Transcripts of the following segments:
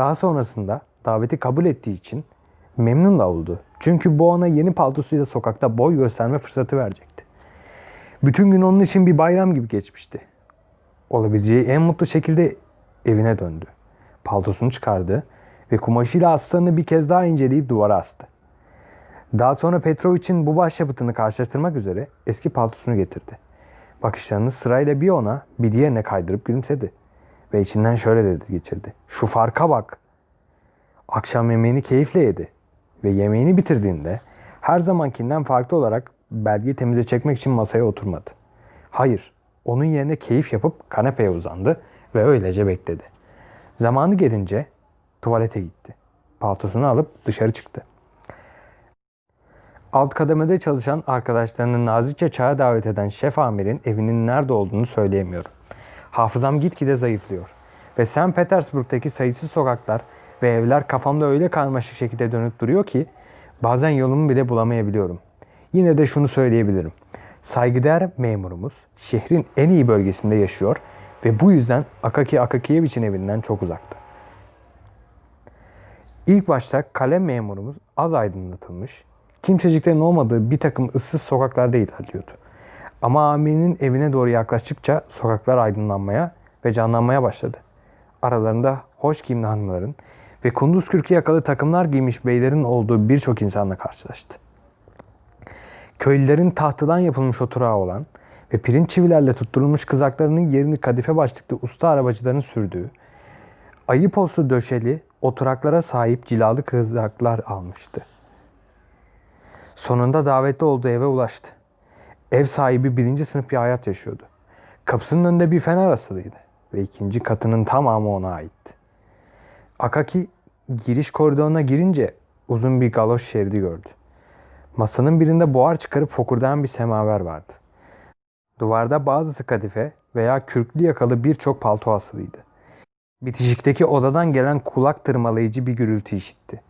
Daha sonrasında daveti kabul ettiği için memnun da oldu. Çünkü bu ona yeni paltosuyla sokakta boy gösterme fırsatı verecekti. Bütün gün onun için bir bayram gibi geçmişti. Olabileceği en mutlu şekilde evine döndü. Paltosunu çıkardı ve kumaşıyla astarını bir kez daha inceleyip duvara astı. Daha sonra Petrovic'in bu başyapıtını karşılaştırmak üzere eski paltosunu getirdi. Bakışlarını sırayla bir ona bir diğerine kaydırıp gülümsedi. Ve içinden şöyle dedi geçirdi. Şu farka bak. Akşam yemeğini keyifle yedi. Ve yemeğini bitirdiğinde her zamankinden farklı olarak belgeyi temize çekmek için masaya oturmadı. Hayır, onun yerine keyif yapıp kanepeye uzandı ve öylece bekledi. Zamanı gelince tuvalete gitti. Paltosunu alıp dışarı çıktı. Alt kademede çalışan arkadaşlarını nazikçe çaya davet eden şef amirin evinin nerede olduğunu söyleyemiyorum. Hafızam gitgide zayıflıyor. Ve St. Petersburg'daki sayısız sokaklar ve evler kafamda öyle karmaşık şekilde dönüp duruyor ki bazen yolumu bile bulamayabiliyorum. Yine de şunu söyleyebilirim. Saygıdeğer memurumuz şehrin en iyi bölgesinde yaşıyor ve bu yüzden Akaki Akakiyevich'in evinden çok uzakta. İlk başta kalem memurumuz az aydınlatılmış, kimseciklerin olmadığı bir takım ıssız sokaklarda ilerliyordu. Ama aminin evine doğru yaklaştıkça sokaklar aydınlanmaya ve canlanmaya başladı. Aralarında hoş giyimli hanımların ve kunduz kürkü yakalı takımlar giymiş beylerin olduğu birçok insanla karşılaştı. Köylülerin tahtadan yapılmış oturağı olan ve pirinç çivilerle tutturulmuş kızaklarının yerini kadife başlıklı usta arabacıların sürdüğü, ayı postu döşeli oturaklara sahip cilalı kızaklar almıştı. Sonunda davetli olduğu eve ulaştı. Ev sahibi birinci sınıf bir hayat yaşıyordu. Kapısının önünde bir fener asılıydı ve ikinci katının tamamı ona aitti. Akaki giriş koridoruna girince uzun bir galoş şeridi gördü. Masanın birinde buhar çıkarıp fokurdayan bir semaver vardı. Duvarda bazısı kadife veya kürklü yakalı birçok palto asılıydı. Bitişikteki odadan gelen kulak tırmalayıcı bir gürültü işitti.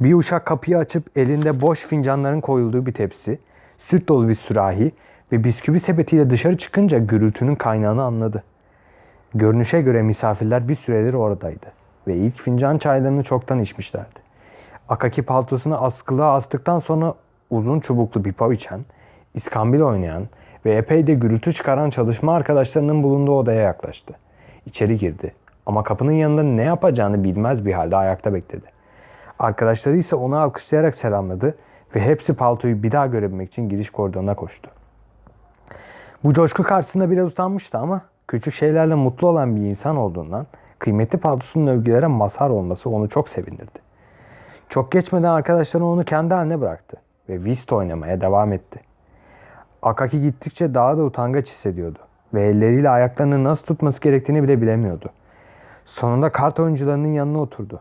Bir uşak kapıyı açıp elinde boş fincanların koyulduğu bir tepsi, süt dolu bir sürahi ve bisküvi sepetiyle dışarı çıkınca gürültünün kaynağını anladı. Görünüşe göre misafirler bir süredir oradaydı ve ilk fincan çaylarını çoktan içmişlerdi. Akaki paltosunu askılığa astıktan sonra uzun çubuklu pipa içen, iskambil oynayan ve epey de gürültü çıkaran çalışma arkadaşlarının bulunduğu odaya yaklaştı. İçeri girdi ama kapının yanında ne yapacağını bilmez bir halde ayakta bekledi. Arkadaşları ise onu alkışlayarak selamladı ve hepsi paltoyu bir daha görebilmek için giriş koridoruna koştu. Bu coşku karşısında biraz utanmıştı ama küçük şeylerle mutlu olan bir insan olduğundan kıymetli paltosunun övgülere mazhar olması onu çok sevindirdi. Çok geçmeden arkadaşları onu kendi haline bıraktı ve whist oynamaya devam etti. Akaki gittikçe daha da utangaç hissediyordu ve elleriyle ayaklarını nasıl tutması gerektiğini bile bilemiyordu. Sonunda kart oyuncularının yanına oturdu.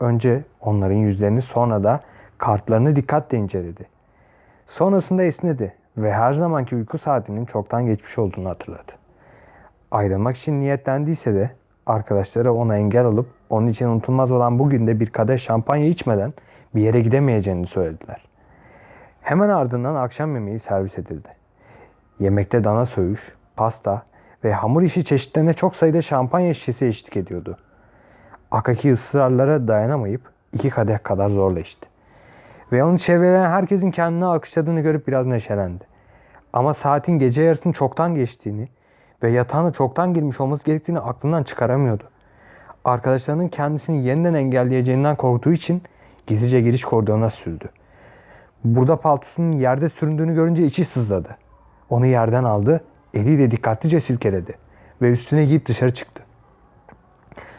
Önce onların yüzlerini sonra da kartlarını dikkatle inceledi. Sonrasında esnedi ve her zamanki uyku saatinin çoktan geçmiş olduğunu hatırladı. Ayrılmak için niyetlendiyse de arkadaşları ona engel olup onun için unutulmaz olan bugün de bir kadeh şampanya içmeden bir yere gidemeyeceğini söylediler. Hemen ardından akşam yemeği servis edildi. Yemekte dana söğüş, pasta ve hamur işi çeşitlerine çok sayıda şampanya şişesi eşlik ediyordu. Akaki ısrarlara dayanamayıp iki kadeh kadar zorla içti. Ve onu çevreleyen herkesin kendini alkışladığını görüp biraz neşelendi. Ama saatin gece yarısının çoktan geçtiğini ve yatağına çoktan girmiş olması gerektiğini aklından çıkaramıyordu. Arkadaşlarının kendisini yeniden engelleyeceğinden korktuğu için gizlice giriş koridoruna sürdü. Burada paltosunun yerde süründüğünü görünce içi sızladı. Onu yerden aldı, eliyle dikkatlice silkeledi ve üstüne giyip dışarı çıktı.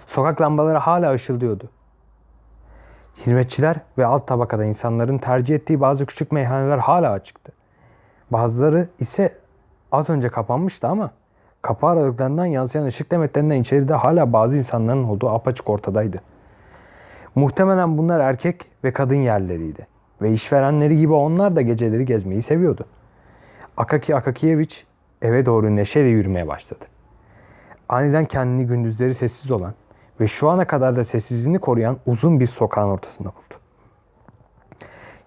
Sokak lambaları hala ışıldıyordu. Hizmetçiler ve alt tabakada insanların tercih ettiği bazı küçük meyhaneler hala açıktı. Bazıları ise az önce kapanmıştı ama kapı aralıklarından yansıyan ışık demetlerinden içeride hala bazı insanların olduğu apaçık ortadaydı. Muhtemelen bunlar erkek ve kadın yerleriydi. Ve işverenleri gibi onlar da geceleri gezmeyi seviyordu. Akaki Akakiyevich eve doğru neşeyle yürümeye başladı. Aniden kendini gündüzleri sessiz olan ve şu ana kadar da sessizliğini koruyan uzun bir sokağın ortasında buldu.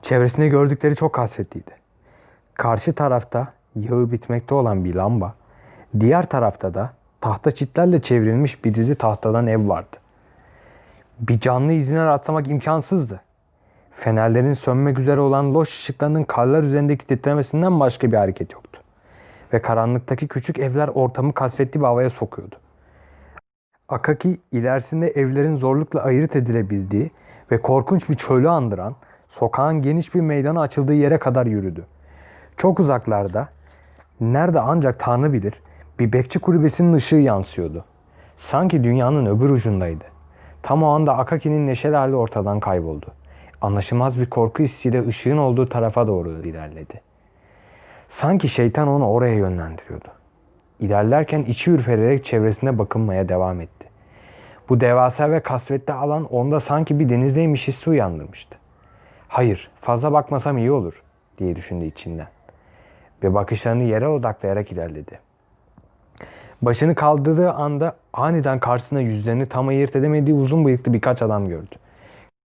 Çevresinde gördükleri çok hasretliydi. Karşı tarafta yağı bitmekte olan bir lamba, diğer tarafta da tahta çitlerle çevrilmiş bir dizi tahtadan ev vardı. Bir canlı izine rastlamak imkansızdı. Fenerlerin sönmek üzere olan loş ışıklarının karlar üzerindeki titremesinden başka bir hareket yoktu. Ve karanlıktaki küçük evler ortamı kasvetli bir havaya sokuyordu. Akaki ilerisinde evlerin zorlukla ayırt edilebildiği ve korkunç bir çölü andıran sokağın geniş bir meydana açıldığı yere kadar yürüdü. Çok uzaklarda, nerede ancak Tanrı bilir, bir bekçi kulübesinin ışığı yansıyordu. Sanki dünyanın öbür ucundaydı. Tam o anda Akaki'nin neşeli hali ortadan kayboldu. Anlaşılmaz bir korku hissiyle ışığın olduğu tarafa doğru ilerledi. Sanki şeytan onu oraya yönlendiriyordu. İlerlerken içi ürpererek çevresine bakınmaya devam etti. Bu devasa ve kasvetli alan onda sanki bir denizdeymiş hissi uyandırmıştı. Hayır, fazla bakmasam iyi olur diye düşündü içinden. Ve bakışlarını yere odaklayarak ilerledi. Başını kaldırdığı anda aniden karşısına yüzlerini tam ayırt edemediği uzun bıyıklı birkaç adam gördü.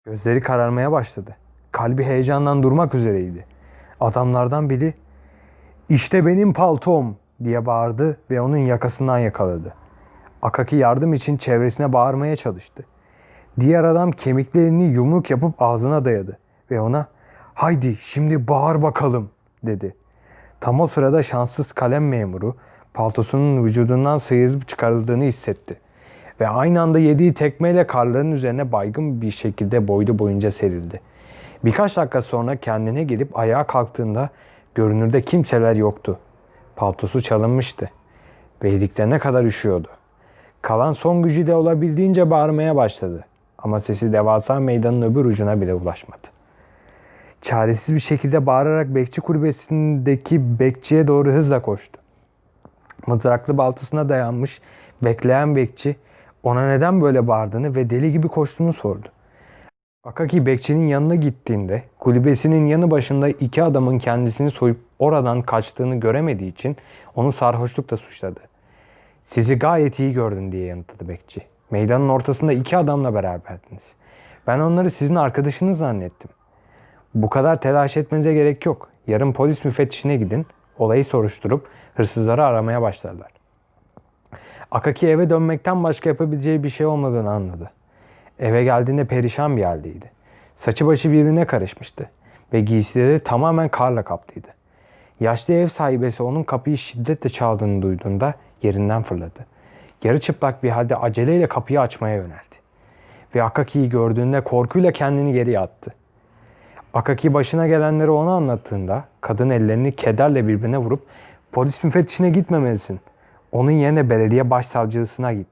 Gözleri kararmaya başladı. Kalbi heyecandan durmak üzereydi. Adamlardan biri işte benim paltom diye bağırdı ve onun yakasından yakaladı. Akaki yardım için çevresine bağırmaya çalıştı. Diğer adam kemiklerini yumruk yapıp ağzına dayadı ve ona haydi şimdi bağır bakalım dedi. Tam o sırada şanssız kalem memuru paltosunun vücudundan sıyrılıp çıkarıldığını hissetti. Ve aynı anda yediği tekmeyle karların üzerine baygın bir şekilde boylu boyunca serildi. Birkaç dakika sonra kendine gelip ayağa kalktığında görünürde kimseler yoktu. Paltosu çalınmıştı. Ve yediklerine kadar üşüyordu. Kalan son gücüyle olabildiğince bağırmaya başladı. Ama sesi devasa meydanın öbür ucuna bile ulaşmadı. Çaresiz bir şekilde bağırarak bekçi kulübesindeki bekçiye doğru hızla koştu. Mızraklı baltasına dayanmış bekleyen bekçi ona neden böyle bağırdığını ve deli gibi koştuğunu sordu. Akaki bekçinin yanına gittiğinde kulübesinin yanı başında iki adamın kendisini soyup oradan kaçtığını göremediği için onu sarhoşlukla suçladı. Sizi gayet iyi gördüm diye yanıtladı bekçi. Meydanın ortasında iki adamla beraberdiniz. Ben onları sizin arkadaşınız zannettim. Bu kadar telaş etmenize gerek yok. Yarın polis müfettişine gidin. Olayı soruşturup hırsızları aramaya başlarlar. Akaki eve dönmekten başka yapabileceği bir şey olmadığını anladı. Eve geldiğinde perişan bir haldeydi. Saçı başı birbirine karışmıştı ve giysileri tamamen karla kaplıydı. Yaşlı ev sahibesi onun kapıyı şiddetle çaldığını duyduğunda yerinden fırladı. Yarı çıplak bir halde aceleyle kapıyı açmaya yöneldi. Ve Akaki'yi gördüğünde korkuyla kendini geriye attı. Akaki başına gelenleri ona anlattığında kadın ellerini kederle birbirine vurup polis müfettişine gitmemelisin. Onun yerine belediye başsavcısına git.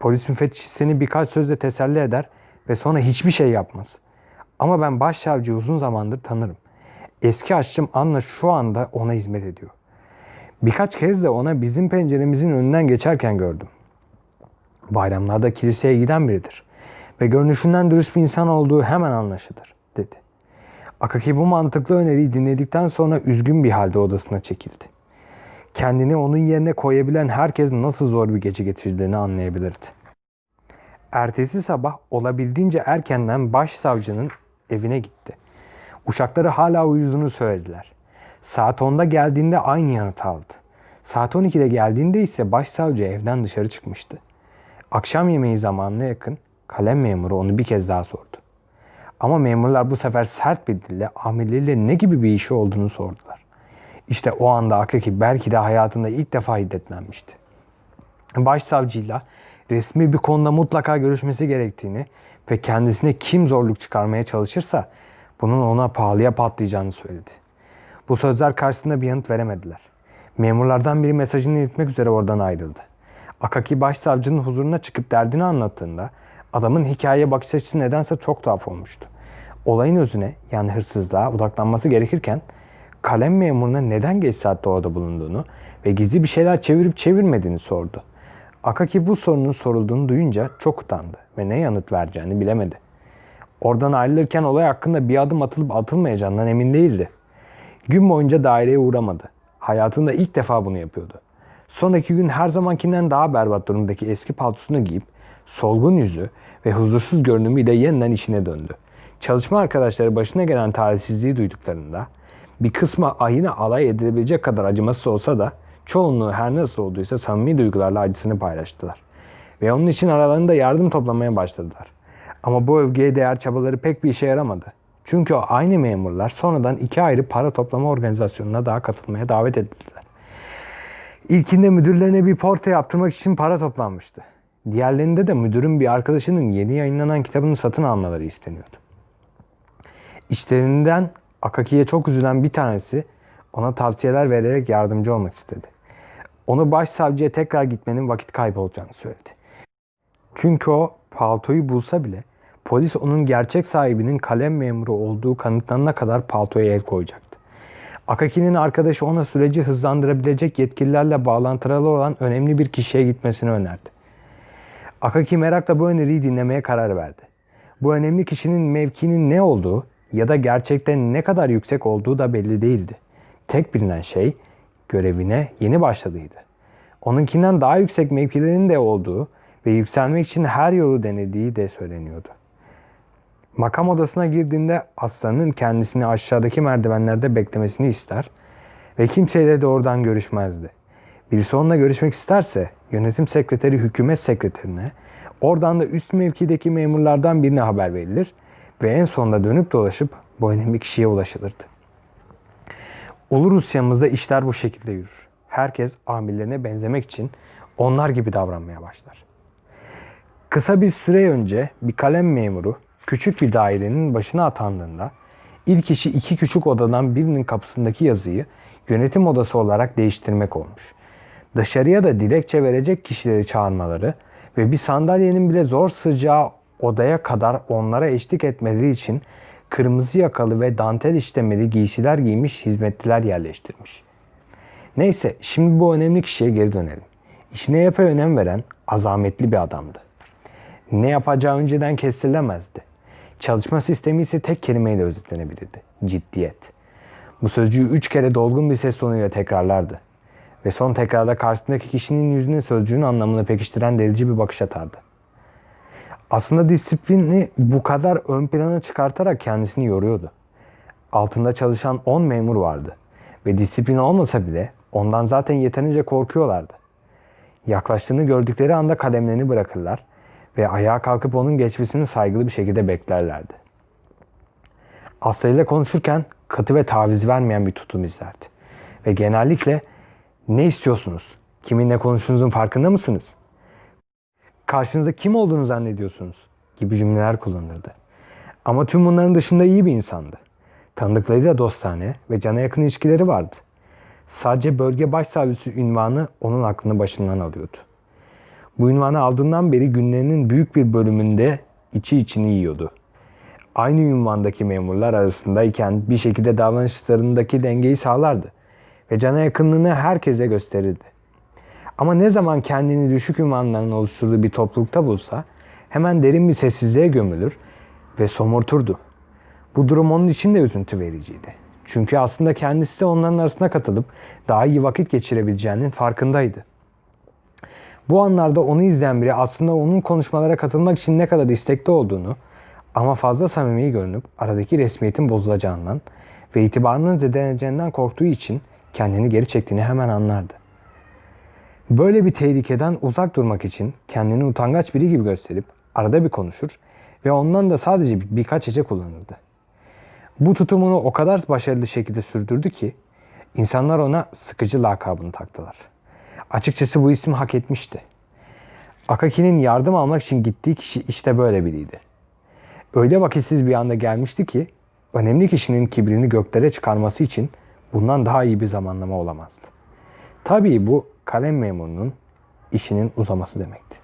Polis müfettişi seni birkaç sözle teselli eder ve sonra hiçbir şey yapmaz. Ama ben başsavcıyı uzun zamandır tanırım. Eski aşçım Anna şu anda ona hizmet ediyor. Birkaç kez de ona bizim penceremizin önünden geçerken gördüm. Bayramlarda kiliseye giden biridir. Ve görünüşünden dürüst bir insan olduğu hemen anlaşılır, dedi. Akaki bu mantıklı öneriyi dinledikten sonra üzgün bir halde odasına çekildi. Kendini onun yerine koyabilen herkes nasıl zor bir gece geçirdiğini anlayabilirdi. Ertesi sabah olabildiğince erkenden başsavcının evine gitti. Uşakları hala uyuduğunu söylediler. Saat 10'da geldiğinde aynı yanıt aldı. Saat 12'de geldiğinde ise başsavcı evden dışarı çıkmıştı. Akşam yemeği zamanına yakın kalem memuru onu bir kez daha sordu. Ama memurlar bu sefer sert bir dille amirleriyle ne gibi bir işi olduğunu sordular. İşte o anda Akaki belki de hayatında ilk defa hiddetlenmişti. Başsavcıyla resmi bir konuda mutlaka görüşmesi gerektiğini ve kendisine kim zorluk çıkarmaya çalışırsa bunun ona pahalıya patlayacağını söyledi. Bu sözler karşısında bir yanıt veremediler. Memurlardan biri mesajını iletmek üzere oradan ayrıldı. Akaki başsavcının huzuruna çıkıp derdini anlattığında adamın hikayeye bakış açısı nedense çok tuhaf olmuştu. Olayın özüne yani hırsızlığa odaklanması gerekirken kalem memuruna neden geç saatte orada bulunduğunu ve gizli bir şeyler çevirip çevirmediğini sordu. Akaki bu sorunun sorulduğunu duyunca çok utandı ve ne yanıt vereceğini bilemedi. Oradan ayrılırken olay hakkında bir adım atılıp atılmayacağından emin değildi. Gün boyunca daireye uğramadı. Hayatında ilk defa bunu yapıyordu. Sonraki gün her zamankinden daha berbat durumdaki eski paltosunu giyip solgun yüzü ve huzursuz görünümüyle yeniden işine döndü. Çalışma arkadaşları başına gelen talihsizliği duyduklarında bir kısmı ayına alay edilebilecek kadar acımasız olsa da çoğunluğu her nasıl olduysa samimi duygularla acısını paylaştılar. Ve onun için aralarında yardım toplamaya başladılar. Ama bu övgüye değer çabaları pek bir işe yaramadı. Çünkü aynı memurlar sonradan iki ayrı para toplama organizasyonuna daha katılmaya davet edildiler. İlkinde müdürlerine bir portre yaptırmak için para toplanmıştı. Diğerlerinde de müdürün bir arkadaşının yeni yayınlanan kitabını satın almaları isteniyordu. İşlerinden Akaki'ye çok üzülen bir tanesi ona tavsiyeler vererek yardımcı olmak istedi. Onu başsavcıya tekrar gitmenin vakit kaybı olacağını söyledi. Çünkü o paltoyu bulsa bile polis onun gerçek sahibinin kalem memuru olduğu kanıtlanana kadar paltoya el koyacaktı. Akaki'nin arkadaşı ona süreci hızlandırabilecek yetkililerle bağlantılı olan önemli bir kişiye gitmesini önerdi. Akaki merakla bu öneriyi dinlemeye karar verdi. Bu önemli kişinin mevkinin ne olduğu ya da gerçekten ne kadar yüksek olduğu da belli değildi. Tek bilinen şey görevine yeni başladığıydı. Onunkinden daha yüksek mevkilerin de olduğu ve yükselmek için her yolu denediği de söyleniyordu. Makam odasına girdiğinde aslanın kendisini aşağıdaki merdivenlerde beklemesini ister ve kimseyle de oradan görüşmezdi. Birisi onunla görüşmek isterse yönetim sekreteri hükümet sekreterine, oradan da üst mevkideki memurlardan birine haber verilir ve en sonunda dönüp dolaşıp bu önemli kişiye ulaşılırdı. Ulu Rusya'mızda işler bu şekilde yürür. Herkes amirlerine benzemek için onlar gibi davranmaya başlar. Kısa bir süre önce bir kalem memuru küçük bir dairenin başına atandığında ilk işi iki küçük odadan birinin kapısındaki yazıyı yönetim odası olarak değiştirmek olmuş. Dışarıya da dilekçe verecek kişileri çağırmaları ve bir sandalyenin bile zor sığacağı odaya kadar onlara eşlik etmeleri için kırmızı yakalı ve dantel işlemeli giysiler giymiş hizmetliler yerleştirmiş. Neyse şimdi bu önemli kişiye geri dönelim. İşine yapay önem veren azametli bir adamdı. Ne yapacağı önceden kestirilemezdi. Çalışma sistemi ise tek kelimeyle özetlenebilirdi. Ciddiyet. Bu sözcüğü üç kere dolgun bir ses tonuyla tekrarlardı. Ve son tekrarda karşısındaki kişinin yüzüne sözcüğün anlamını pekiştiren delici bir bakış atardı. Aslında disiplini bu kadar ön plana çıkartarak kendisini yoruyordu. Altında çalışan 10 memur vardı ve disiplin olmasa bile ondan zaten yeterince korkuyorlardı. Yaklaştığını gördükleri anda kalemlerini bırakırlar ve ayağa kalkıp onun geçmesini saygılı bir şekilde beklerlerdi. Aslı ile konuşurken katı ve taviz vermeyen bir tutum izlerdi. Ve genellikle ne istiyorsunuz? Kiminle konuştuğunuzun farkında mısınız? Karşınızda kim olduğunu zannediyorsunuz? gibi cümleler kullanırdı. Ama tüm bunların dışında iyi bir insandı. Tanıdıklarıyla dostane ve cana yakın ilişkileri vardı. Sadece bölge başsavcısı ünvanı onun aklını başından alıyordu. Bu ünvanı aldığından beri günlerinin büyük bir bölümünde içi içini yiyordu. Aynı ünvandaki memurlar arasındayken bir şekilde davranışlarındaki dengeyi sağlardı ve cana yakınlığını herkese gösterirdi. Ama ne zaman kendini düşük ünvanların oluşturduğu bir toplulukta bulsa hemen derin bir sessizliğe gömülür ve somurturdu. Bu durum onun için de üzüntü vericiydi. Çünkü aslında kendisi de onların arasına katılıp daha iyi vakit geçirebileceğinin farkındaydı. Bu anlarda onu izleyen biri aslında onun konuşmalara katılmak için ne kadar istekli olduğunu ama fazla samimi görünüp aradaki resmiyetin bozulacağından ve itibarının zedeleneceğinden korktuğu için kendini geri çektiğini hemen anlardı. Böyle bir tehlikeden uzak durmak için kendini utangaç biri gibi gösterip arada bir konuşur ve ondan da sadece bir- birkaç hece kullanırdı. Bu tutumunu o kadar başarılı şekilde sürdürdü ki insanlar ona sıkıcı lakabını taktılar. Açıkçası bu ismi hak etmişti. Akaki'nin yardım almak için gittiği kişi işte böyle biriydi. Öyle vakitsiz bir anda gelmişti ki önemli kişinin kibrini göklere çıkarması için bundan daha iyi bir zamanlama olamazdı. Tabii bu kalem memurunun işinin uzaması demekti.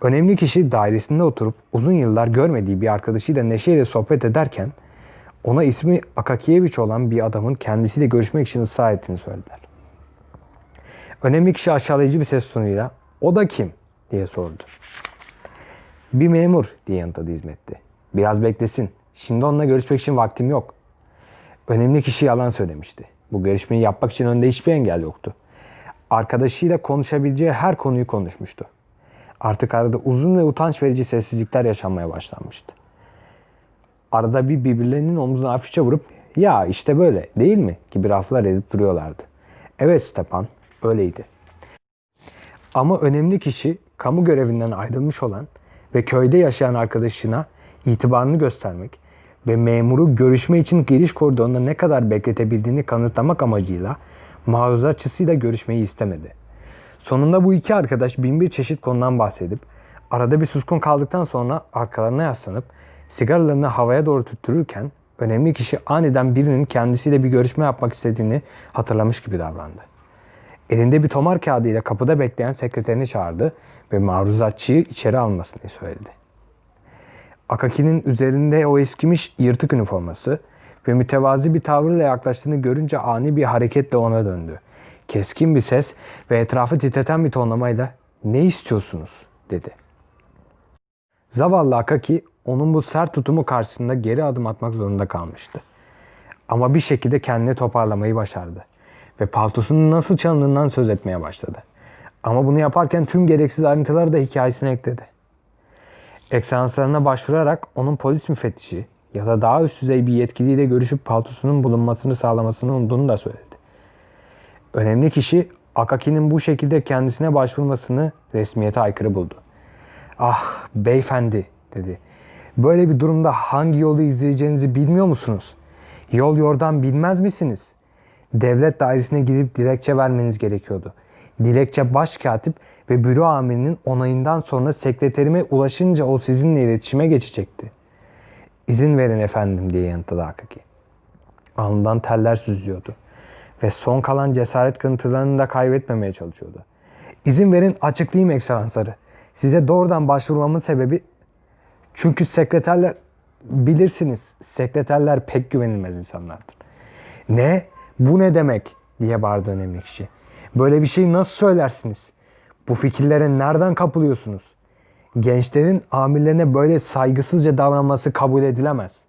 Önemli kişi dairesinde oturup uzun yıllar görmediği bir arkadaşıyla neşeyle sohbet ederken ona ismi Akakiyeviç olan bir adamın kendisiyle görüşmek için ısrar ettiğini söylediler. Önemli kişi aşağılayıcı bir ses tonuyla o da kim diye sordu. Bir memur diye yanıtladı hizmetli. Biraz beklesin. Şimdi onunla görüşmek için vaktim yok. Önemli kişi yalan söylemişti. Bu görüşmeyi yapmak için önünde hiçbir engel yoktu. Arkadaşıyla konuşabileceği her konuyu konuşmuştu. Artık arada uzun ve utanç verici sessizlikler yaşanmaya başlanmıştı. Arada bir birbirlerinin omzuna hafifçe vurup ya işte böyle değil mi gibi laflar edip duruyorlardı. Evet Stepan öyleydi. Ama önemli kişi kamu görevinden ayrılmış olan ve köyde yaşayan arkadaşına itibarını göstermek ve memuru görüşme için giriş koridorunda ne kadar bekletebildiğini kanıtlamak amacıyla maruzatçısıyla görüşmeyi istemedi. Sonunda bu iki arkadaş bin bir çeşit konudan bahsedip arada bir suskun kaldıktan sonra arkalarına yaslanıp sigaralarını havaya doğru tüttürürken önemli kişi aniden birinin kendisiyle bir görüşme yapmak istediğini hatırlamış gibi davrandı. Elinde bir tomar kağıdı ile kapıda bekleyen sekreterini çağırdı ve maruzatçıyı içeri almasını söyledi. Akaki'nin üzerinde o eskimiş yırtık üniforması ve mütevazi bir tavırla yaklaştığını görünce ani bir hareketle ona döndü. Keskin bir ses ve etrafı titreten bir tonlamayla "Ne istiyorsunuz?" dedi. Zavallı Akaki onun bu sert tutumu karşısında geri adım atmak zorunda kalmıştı. Ama bir şekilde kendini toparlamayı başardı ve paltosunun nasıl çalındığından söz etmeye başladı. Ama bunu yaparken tüm gereksiz ayrıntıları da hikayesine ekledi. Ekselanslarına başvurarak onun polis müfettişi ya da daha üst düzey bir yetkiliyle görüşüp paltosunun bulunmasını sağlamasını umduğunu da söyledi. Önemli kişi Akaki'nin bu şekilde kendisine başvurmasını resmiyete aykırı buldu. Ah beyefendi dedi. Böyle bir durumda hangi yolu izleyeceğinizi bilmiyor musunuz? Yol yordan bilmez misiniz? Devlet dairesine gidip dilekçe vermeniz gerekiyordu. Dilekçe başkatip ve büro amirinin onayından sonra sekreterime ulaşınca o sizinle iletişime geçecekti. İzin verin efendim diye yanıtladı Akaki. Alnından teller süzüyordu ve son kalan cesaret kıntılarını da kaybetmemeye çalışıyordu. İzin verin açıklayayım ekselansları. Size doğrudan başvurmamın sebebi çünkü sekreterler bilirsiniz sekreterler pek güvenilmez insanlardır. Ne? Bu ne demek? diye bağırdı önemli kişi. Böyle bir şeyi nasıl söylersiniz? Bu fikirlere nereden kapılıyorsunuz? Gençlerin amirlerine böyle saygısızca davranması kabul edilemez.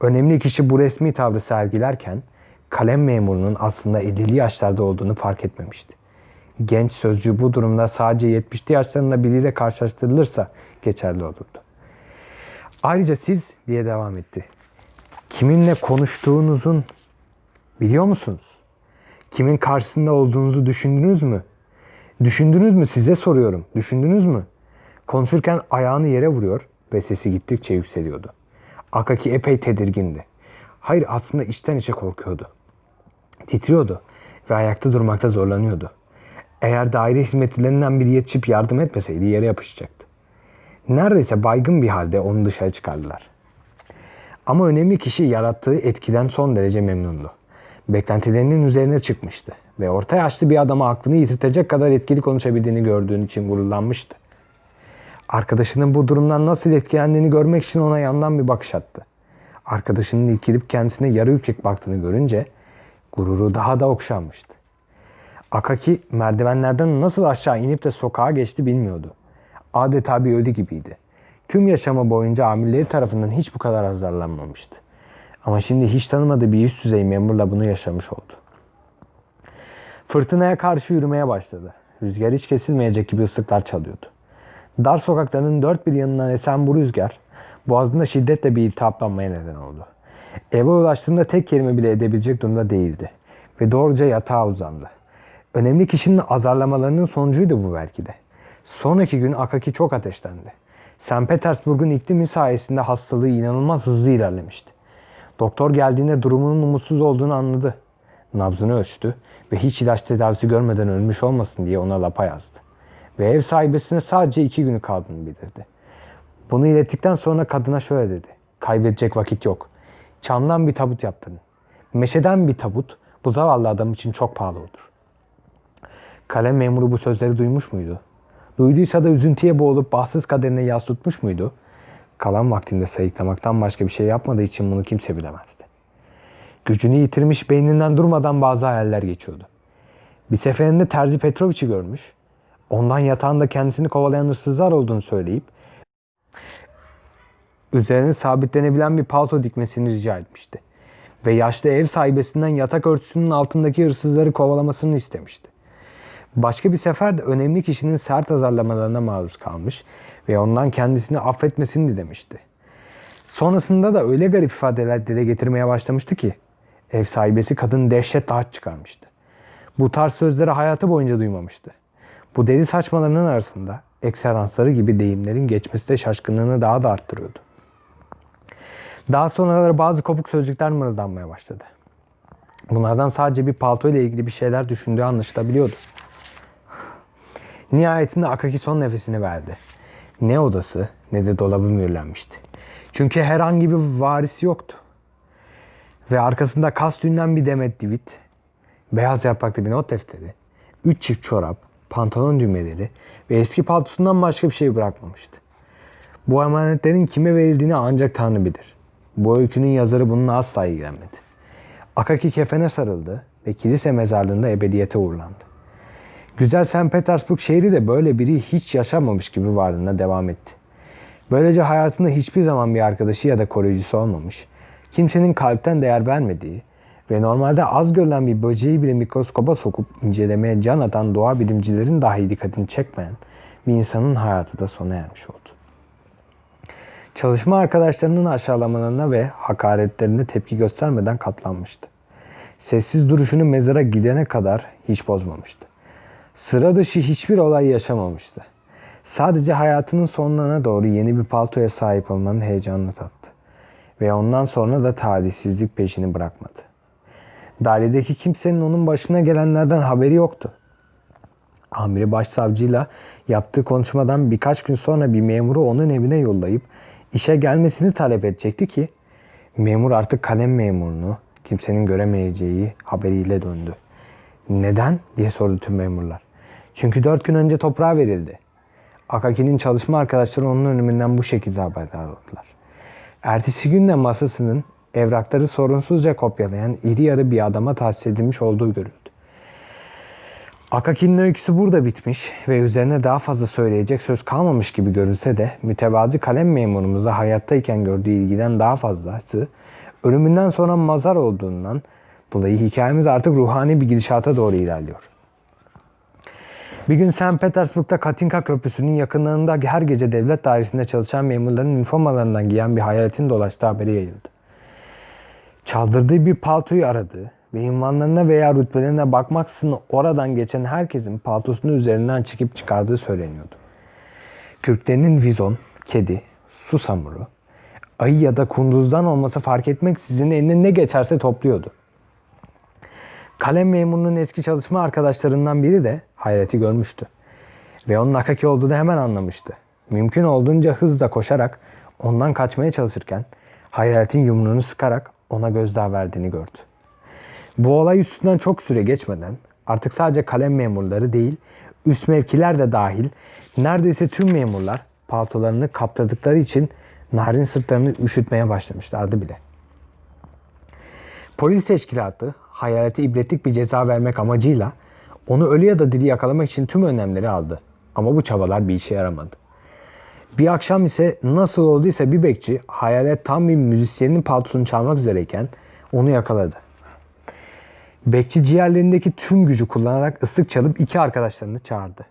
Önemli kişi bu resmi tavrı sergilerken kalem memurunun aslında 50'li yaşlarda olduğunu fark etmemişti. Genç sözcüğü bu durumda sadece 70'li yaşlarında biriyle karşılaştırılırsa geçerli olurdu. Ayrıca siz diye devam etti. Kiminle konuştuğunuzun biliyor musunuz? Kimin karşısında olduğunuzu düşündünüz mü? Düşündünüz mü size soruyorum. Düşündünüz mü? Konuşurken ayağını yere vuruyor ve sesi gittikçe yükseliyordu. Akaki epey tedirgindi. Hayır aslında içten içe korkuyordu. Titriyordu ve ayakta durmakta zorlanıyordu. Eğer daire hizmetlerinden biri yetişip yardım etmeseydi yere yapışacaktı. Neredeyse baygın bir halde onu dışarı çıkardılar. Ama önemli kişi yarattığı etkiden son derece memnundu. Beklentilerinin üzerine çıkmıştı ve orta yaşlı bir adama aklını yitirtecek kadar etkili konuşabildiğini gördüğün için gururlanmıştı. Arkadaşının bu durumdan nasıl etkilendiğini görmek için ona yandan bir bakış attı. Arkadaşının ilkilip kendisine yarı ürkek baktığını görünce gururu daha da okşanmıştı. Akaki merdivenlerden nasıl aşağı inip de sokağa geçti bilmiyordu. Adeta bir ölü gibiydi. Tüm yaşamı boyunca amirleri tarafından hiç bu kadar azarlanmamıştı. Ama şimdi hiç tanımadığı bir üst düzey memurla bunu yaşamış oldu. Fırtınaya karşı yürümeye başladı. Rüzgar hiç kesilmeyecek gibi ıslıklar çalıyordu. Dar sokakların dört bir yanından esen bu rüzgar boğazında şiddetle bir iltihaplanmaya neden oldu. Eve ulaştığında tek kelime bile edebilecek durumda değildi ve doğruca yatağa uzandı. Önemli kişinin azarlamalarının sonucuydu bu belki de. Sonraki gün Akaki çok ateşlendi. St. Petersburg'un iklimi sayesinde hastalığı inanılmaz hızlı ilerlemişti. Doktor geldiğinde durumunun umutsuz olduğunu anladı. Nabzını ölçtü ve hiç ilaç tedavisi görmeden ölmüş olmasın diye ona lapa yazdı. Ve ev sahibesine sadece iki günü kaldığını bildirdi. Bunu ilettikten sonra kadına şöyle dedi. Kaybedecek vakit yok. Çamdan bir tabut yaptırın. Meşeden bir tabut bu zavallı adam için çok pahalı olur. Kalem memuru bu sözleri duymuş muydu? Duyduysa da üzüntüye boğulup bahtsız kaderine yas tutmuş muydu? Kalan vaktinde sayıklamaktan başka bir şey yapmadığı için bunu kimse bilemezdi. Gücünü yitirmiş beyninden durmadan bazı hayaller geçiyordu. Bir seferinde Terzi Petrovic'i görmüş, ondan yatağında kendisini kovalayan hırsızlar olduğunu söyleyip üzerine sabitlenebilen bir palto dikmesini rica etmişti. Ve yaşlı ev sahibesinden yatak örtüsünün altındaki hırsızları kovalamasını istemişti. Başka bir sefer de önemli kişinin sert azarlamalarına maruz kalmış ve ondan kendisini affetmesini dilemişti. Sonrasında da öyle garip ifadeler dile getirmeye başlamıştı ki ev sahibesi kadın dehşet taht çıkarmıştı. Bu tarz sözleri hayatı boyunca duymamıştı. Bu deli saçmalarının arasında ekselansları gibi deyimlerin geçmesi de şaşkınlığını daha da arttırıyordu. Daha sonraları bazı kopuk sözcükler mırıldanmaya başladı. Bunlardan sadece bir palto ile ilgili bir şeyler düşündüğü anlaşılabiliyordu. Nihayetinde Akaki son nefesini verdi. Ne odası ne de dolabı mühürlenmişti. Çünkü herhangi bir varisi yoktu. Ve arkasında kastünden bir demet divit, beyaz yapraklı bir not defteri, üç çift çorap, pantolon düğmeleri ve eski paltosundan başka bir şey bırakmamıştı. Bu emanetlerin kime verildiğini ancak Tanrı bilir. Bu öykünün yazarı bununla asla ilgilenmedi. Akaki kefene sarıldı ve kilise mezarlığında ebediyete uğurlandı. Güzel St. Petersburg şehri de böyle biri hiç yaşamamış gibi varlığına devam etti. Böylece hayatında hiçbir zaman bir arkadaşı ya da koruyucusu olmamış, kimsenin kalpten değer vermediği ve normalde az görülen bir böceği bile mikroskoba sokup incelemeye can atan doğa bilimcilerin dahi dikkatini çekmeyen bir insanın hayatı da sona ermiş oldu. Çalışma arkadaşlarının aşağılamalarına ve hakaretlerine tepki göstermeden katlanmıştı. Sessiz duruşunu mezara gidene kadar hiç bozmamıştı. Sıra dışı hiçbir olay yaşamamıştı. Sadece hayatının sonlarına doğru yeni bir paltoya sahip olmanın heyecanını tattı. Ve ondan sonra da talihsizlik peşini bırakmadı. Dairedeki kimsenin onun başına gelenlerden haberi yoktu. Amiri başsavcıyla yaptığı konuşmadan birkaç gün sonra bir memuru onun evine yollayıp işe gelmesini talep edecekti ki memur artık kalem memurunu kimsenin göremeyeceği haberiyle döndü. Neden diye sordu tüm memurlar. Çünkü dört gün önce toprağa verildi. Akaki'nin çalışma arkadaşları onun ölümünden bu şekilde haberdar oldular. Ertesi gün de masasının evrakları sorunsuzca kopyalayan iri yarı bir adama tahsis edilmiş olduğu görüldü. Akaki'nin öyküsü burada bitmiş ve üzerine daha fazla söyleyecek söz kalmamış gibi görülse de mütevazi kalem memurumuza hayattayken gördüğü ilgiden daha fazlası ölümünden sonra mazar olduğundan dolayı hikayemiz artık ruhani bir gidişata doğru ilerliyor. Bir gün St. Petersburg'da Katinka Köprüsü'nün yakınlarında her gece devlet dairesinde çalışan memurların üniformalarından giyen bir hayaletin dolaştığı haberi yayıldı. Çaldırdığı bir paltoyu aradı ve ünvanlarına veya rütbelerine bakmaksızın oradan geçen herkesin paltosunun üzerinden çekip çıkardığı söyleniyordu. Kürklerinin vizon, kedi, susamuru, ayı ya da kunduzdan olması fark etmeksizin eline ne geçerse topluyordu. Kalem memurunun eski çalışma arkadaşlarından biri de hayreti görmüştü. Ve onun Akaki olduğunu hemen anlamıştı. Mümkün olduğunca hızla koşarak ondan kaçmaya çalışırken hayretin yumruğunu sıkarak ona gözdağı verdiğini gördü. Bu olay üstünden çok süre geçmeden artık sadece kalem memurları değil, üst mevkiler de dahil neredeyse tüm memurlar paltolarını kapladıkları için narin sırtlarını üşütmeye başlamışlardı bile. Polis teşkilatı hayalete ibretlik bir ceza vermek amacıyla onu ölü ya da diri yakalamak için tüm önlemleri aldı. Ama bu çabalar bir işe yaramadı. Bir akşam ise nasıl olduysa bir bekçi hayalet tam bir müzisyenin paltosunu çalmak üzereyken onu yakaladı. Bekçi ciğerlerindeki tüm gücü kullanarak ıslık çalıp iki arkadaşlarını çağırdı.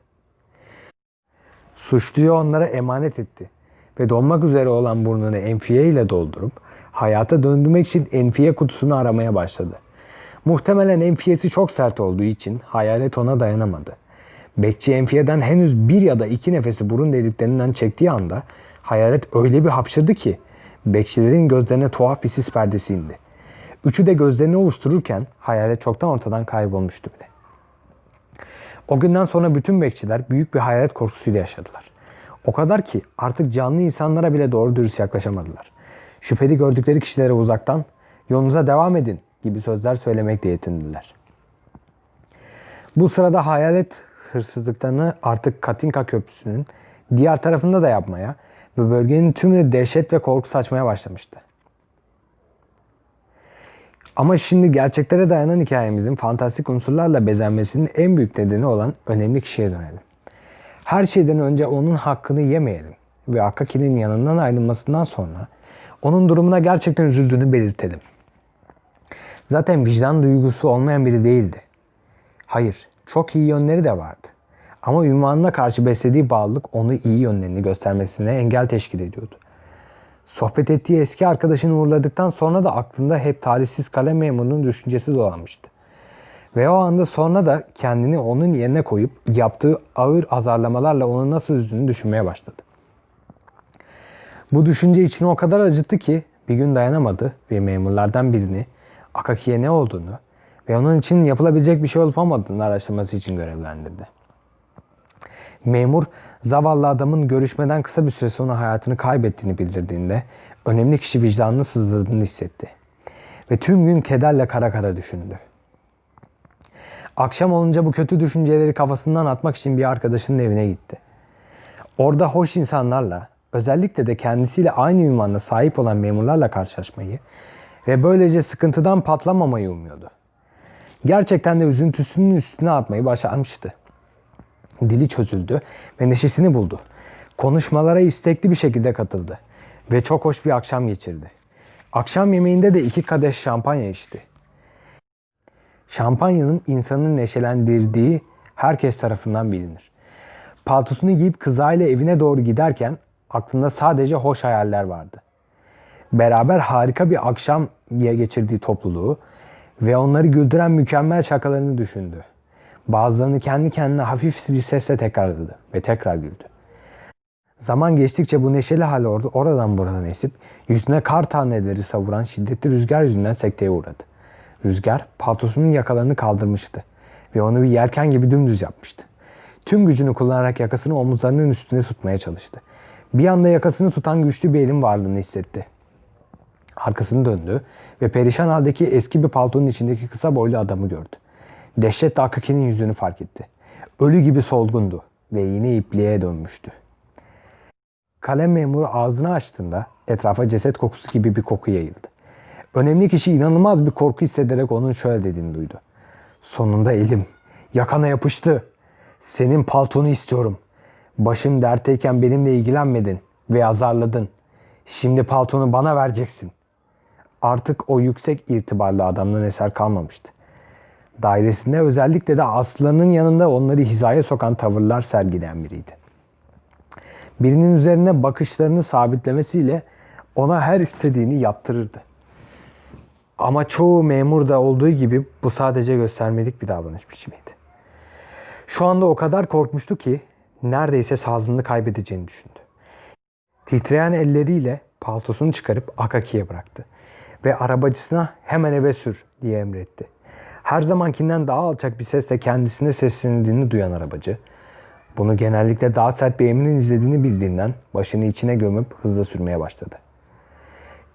Suçluyu onlara emanet etti ve donmak üzere olan burnunu enfiye ile doldurup hayata döndürmek için enfiye kutusunu aramaya başladı. Muhtemelen enfiyesi çok sert olduğu için hayalet ona dayanamadı. Bekçi enfiyeden henüz bir ya da iki nefesi burun deliklerinden çektiği anda hayalet öyle bir hapşırdı ki bekçilerin gözlerine tuhaf bir sis perdesi indi. Üçü de gözlerini oluştururken hayalet çoktan ortadan kaybolmuştu bile. O günden sonra bütün bekçiler büyük bir hayalet korkusuyla yaşadılar. O kadar ki artık canlı insanlara bile doğru dürüst yaklaşamadılar. Şüpheli gördükleri kişilere uzaktan yolunuza devam edin gibi sözler söylemekle yetindiler. Bu sırada hayalet hırsızlıklarını artık Katinka Köprüsü'nün diğer tarafında da yapmaya ve bölgenin tümüne dehşet ve korku saçmaya başlamıştı. Ama şimdi gerçeklere dayanan hikayemizin fantastik unsurlarla bezenmesinin en büyük nedeni olan önemli kişiye dönelim. Her şeyden önce onun hakkını yemeyelim ve Akaki'nin yanından ayrılmasından sonra onun durumuna gerçekten üzüldüğünü belirtelim. Zaten vicdan duygusu olmayan biri değildi. Hayır, çok iyi yönleri de vardı. Ama ünvanına karşı beslediği bağlılık onu iyi yönlerini göstermesine engel teşkil ediyordu. Sohbet ettiği eski arkadaşını uğurladıktan sonra da aklında hep talihsiz kalem memurunun düşüncesi dolanmıştı. Ve o anda sonra da kendini onun yerine koyup yaptığı ağır azarlamalarla onu nasıl üzdüğünü düşünmeye başladı. Bu düşünce içini o kadar acıttı ki bir gün dayanamadı ve memurlardan birini Akaki'ye ne olduğunu ve onun için yapılabilecek bir şey olup olmadığını araştırması için görevlendirdi. Memur zavallı adamın görüşmeden kısa bir süre sonra hayatını kaybettiğini bildirdiğinde önemli kişi vicdanını sızdırdığını hissetti. Ve tüm gün kederle kara kara düşündü. Akşam olunca bu kötü düşünceleri kafasından atmak için bir arkadaşının evine gitti. Orada hoş insanlarla, özellikle de kendisiyle aynı ünvanla sahip olan memurlarla karşılaşmayı ve böylece sıkıntıdan patlamamayı umuyordu. Gerçekten de üzüntüsünün üstüne atmayı başarmıştı. Dili çözüldü ve neşesini buldu. Konuşmalara istekli bir şekilde katıldı ve çok hoş bir akşam geçirdi. Akşam yemeğinde de iki kadeh şampanya içti. Şampanyanın insanı neşelendirdiği herkes tarafından bilinir. Paltosunu giyip kızayla evine doğru giderken aklında sadece hoş hayaller vardı. Beraber harika bir akşam geçirdiği topluluğu ve onları güldüren mükemmel şakalarını düşündü. Bazılarını kendi kendine hafif bir sesle tekrarladı ve tekrar güldü. Zaman geçtikçe bu neşeli hal orada oradan buradan esip yüzüne kar taneleri savuran şiddetli rüzgar yüzünden sekteye uğradı. Rüzgar paltosunun yakalarını kaldırmıştı ve onu bir yelken gibi dümdüz yapmıştı. Tüm gücünü kullanarak yakasını omuzlarının üstüne tutmaya çalıştı. Bir anda yakasını tutan güçlü bir elin varlığını hissetti. Arkasını döndü ve perişan haldeki eski bir paltonun içindeki kısa boylu adamı gördü. Dehşetle Akaki'nin yüzünü fark etti. Ölü gibi solgundu ve yine ipliğe dönmüştü. Kalem memuru ağzını açtığında etrafa ceset kokusu gibi bir koku yayıldı. Önemli kişi inanılmaz bir korku hissederek onun şöyle dediğini duydu. Sonunda elim yakana yapıştı. Senin paltonu istiyorum. Başım dertteyken benimle ilgilenmedin ve azarladın. Şimdi paltonu bana vereceksin. Artık o yüksek irtibarlı adamdan eser kalmamıştı. Dairesinde özellikle de aslanın yanında onları hizaya sokan tavırlar sergileyen biriydi. Birinin üzerine bakışlarını sabitlemesiyle ona her istediğini yaptırırdı. Ama çoğu memur da olduğu gibi bu sadece göstermelik bir davranış biçimiydi. Şu anda o kadar korkmuştu ki neredeyse sağlığını kaybedeceğini düşündü. Titreyen elleriyle paltosunu çıkarıp Akaki'ye bıraktı ve arabacısına hemen eve sür diye emretti. Her zamankinden daha alçak bir sesle kendisine seslendiğini duyan arabacı, bunu genellikle daha sert bir emrin izlediğini bildiğinden başını içine gömüp hızla sürmeye başladı.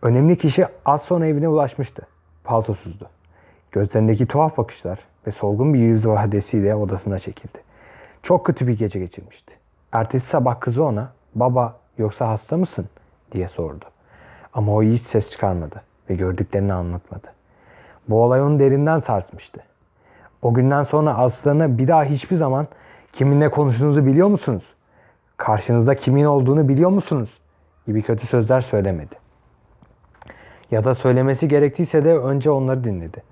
Önemli kişi az sonra evine ulaşmıştı. Paltosuzdu. Gözlerindeki tuhaf bakışlar ve solgun bir yüz vahadesiyle odasına çekildi. Çok kötü bir gece geçirmişti. Ertesi sabah kızı ona, baba yoksa hasta mısın diye sordu. Ama o hiç ses çıkarmadı ve gördüklerini anlatmadı. Bu olay onu derinden sarsmıştı. O günden sonra Aslan'a bir daha hiçbir zaman kiminle konuştuğunuzu biliyor musunuz? Karşınızda kimin olduğunu biliyor musunuz? gibi kötü sözler söylemedi. Ya da söylemesi gerektiyse de önce onları dinledi.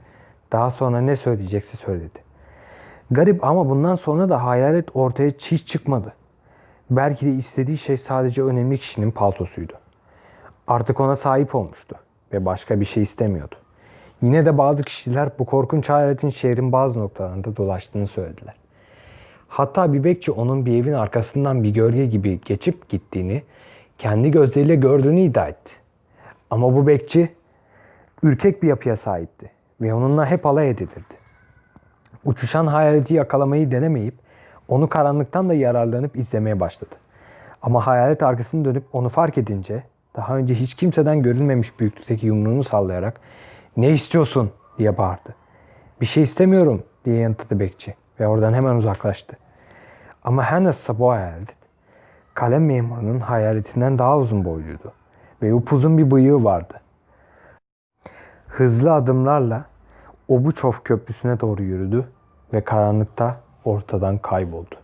Daha sonra ne söyleyecekse söyledi. Garip ama bundan sonra da hayalet ortaya hiç çıkmadı. Belki de istediği şey sadece önemli kişinin paltosuydu. Artık ona sahip olmuştu ve başka bir şey istemiyordu. Yine de bazı kişiler bu korkunç hayaletin şehrin bazı noktalarında dolaştığını söylediler. Hatta bir bekçi onun bir evin arkasından bir gölge gibi geçip gittiğini, kendi gözleriyle gördüğünü iddia etti. Ama bu bekçi ürkek bir yapıya sahipti ve onunla hep alay edilirdi. Uçuşan hayaleti yakalamayı denemeyip onu karanlıktan da yararlanıp izlemeye başladı. Ama hayalet arkasını dönüp onu fark edince daha önce hiç kimseden görülmemiş büyüklükteki yumruğunu sallayarak ne istiyorsun diye bağırdı. Bir şey istemiyorum diye yanıtladı bekçi ve oradan hemen uzaklaştı. Ama nasılsa bu hayalet kalem memurunun hayaletinden daha uzun boyluydu ve upuzun bir bıyığı vardı. Hızlı adımlarla Obuçov köprüsüne doğru yürüdü ve karanlıkta ortadan kayboldu.